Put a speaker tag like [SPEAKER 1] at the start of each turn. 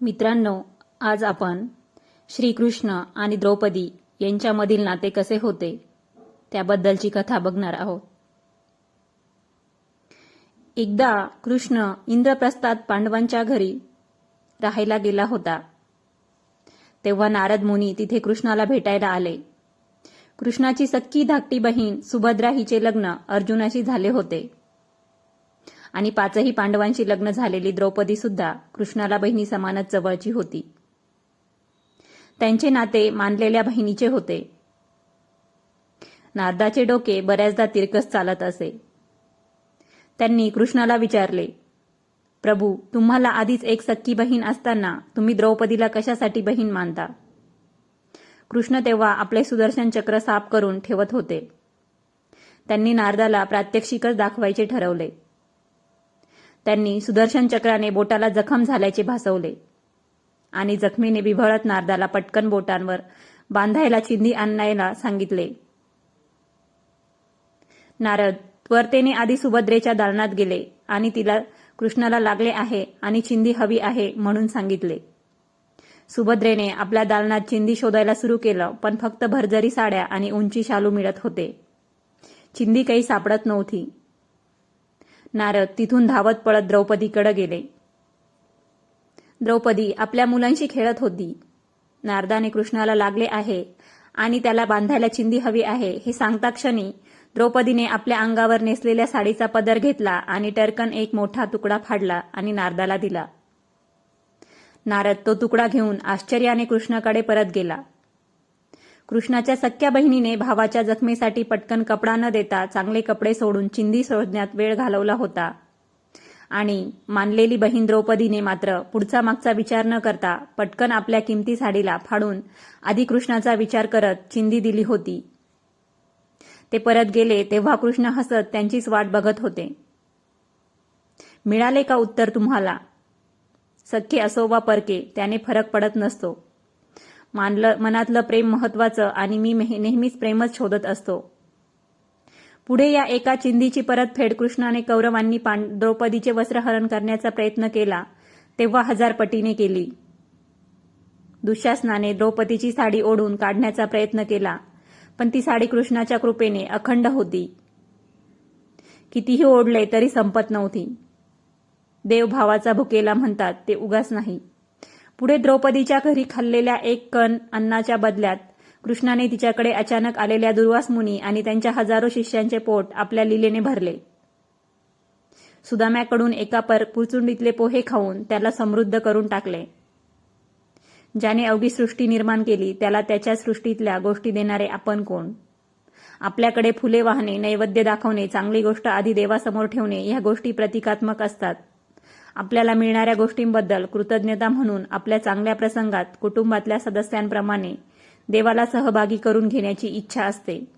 [SPEAKER 1] मित्रांनो आज आपण श्रीकृष्ण आणि द्रौपदी यांच्यामधील नाते कसे होते त्याबद्दलची कथा बघणार आहोत. एकदा कृष्ण इंद्रप्रस्थात पांडवांच्या घरी राहायला गेला होता. तेव्हा नारद मुनी तिथे कृष्णाला भेटायला आले. कृष्णाची सक्की धाकटी बहीण सुभद्रा हिचे लग्न अर्जुनाशी झाले होते. आणि पाचही पांडवांशी लग्न झालेली द्रौपदी सुद्धा कृष्णाला बहिणी समानच जवळची होती. त्यांचे नाते मानलेल्या बहिणीचे होते. नारदाचे डोके बऱ्याचदा तिरकस चालत असे. त्यांनी कृष्णाला विचारले प्रभू तुम्हाला आधीच एक सक्की बहीण असताना तुम्ही द्रौपदीला कशासाठी बहीण मानता? कृष्ण तेव्हा आपले सुदर्शन चक्र साफ करून ठेवत होते. त्यांनी नारदाला प्रात्यक्षिकच दाखवायचे ठरवले. त्यांनी सुदर्शन चक्राने बोटाला जखम झाल्याचे भासवले. आणि जखमीने बिभळत नारदाला पटकन बोटांवर बांधायला चिंधी आणायला सांगितले. नारद त्वरतेने आधी सुभद्रेच्या दालनात गेले आणि तिला कृष्णाला लागले आहे आणि चिंधी हवी आहे म्हणून सांगितले. सुभद्रेने आपल्या दालनात चिंदी शोधायला सुरू केलं पण फक्त भरजरी साड्या आणि उंची शालू मिळत होते. चिंदी काही सापडत नव्हती. नारद तिथून धावत पळत द्रौपदीकडे गेले. द्रौपदी आपल्या मुलांशी खेळत होती. नारदाने कृष्णाला लागले आहे आणि त्याला बांधायला चिंदी हवी आहे हे सांगता क्षणी द्रौपदीने आपल्या अंगावर नेसलेल्या साडीचा पदर घेतला आणि टर्कन एक मोठा तुकडा फाडला आणि नारदाला दिला. नारद तो तुकडा घेऊन आश्चर्याने कृष्णाकडे परत गेला. कृष्णाच्या सख्या बहिणीने भावाच्या जखमेसाठी पटकन कपडा न देता चांगले कपडे सोडून चिंदी शोधण्यात वेळ घालवला होता. आणि मानलेली बहीण द्रौपदीने मात्र पुढचा मागचा विचार न करता पटकन आपल्या किमती साडीला फाडून आधी कृष्णाचा विचार करत चिंदी दिली होती. ते परत गेले तेव्हा कृष्ण हसत त्यांचीच वाट बघत होते. मिळाले का उत्तर तुम्हाला? सख्खे असो वा परके त्याने फरक पडत नसतो. मानलं मनातलं प्रेम महत्वाचं आणि मी नेहमीच प्रेमच शोधत असतो. पुढे या एका चिंदीची परतफेड कृष्णाने कौरवांनी द्रौपदीचे वस्त्रहरण करण्याचा प्रयत्न केला तेव्हा हजार पटीने केली. दुःशासनाने द्रौपदीची साडी ओढून काढण्याचा प्रयत्न केला पण ती साडी कृष्णाच्या कृपेने अखंड होती. कितीही ओढले तरी संपत नव्हती. देवभावाचा भुकेला म्हणतात ते उगाच नाही. पुढे द्रौपदीच्या घरी खाल्लेल्या एक कण अन्नाच्या बदल्यात. कृष्णाने तिच्याकडे अचानक आलेल्या दुर्वास मुनी आणि त्यांच्या हजारो शिष्यांचे पोट आपल्या लिलेने भरले. सुदाम्याकडून एका पर पुरचुंडीतले पोहे खाऊन त्याला समृद्ध करून टाकले. ज्याने अवघी सृष्टी निर्माण केली त्याला त्याच्या सृष्टीतल्या गोष्टी देणारे आपण कोण? आपल्याकडे फुले वाहणे नैवेद्य दाखवणे चांगली गोष्ट आधी देवासमोर ठेवणे ह्या गोष्टी प्रतिकात्मक असतात. आपल्याला मिळणाऱ्या गोष्टींबद्दल कृतज्ञता म्हणून आपल्या चांगल्या प्रसंगात कुटुंबातल्या सदस्यांप्रमाणे देवाला सहभागी करून घेण्याची इच्छा असते.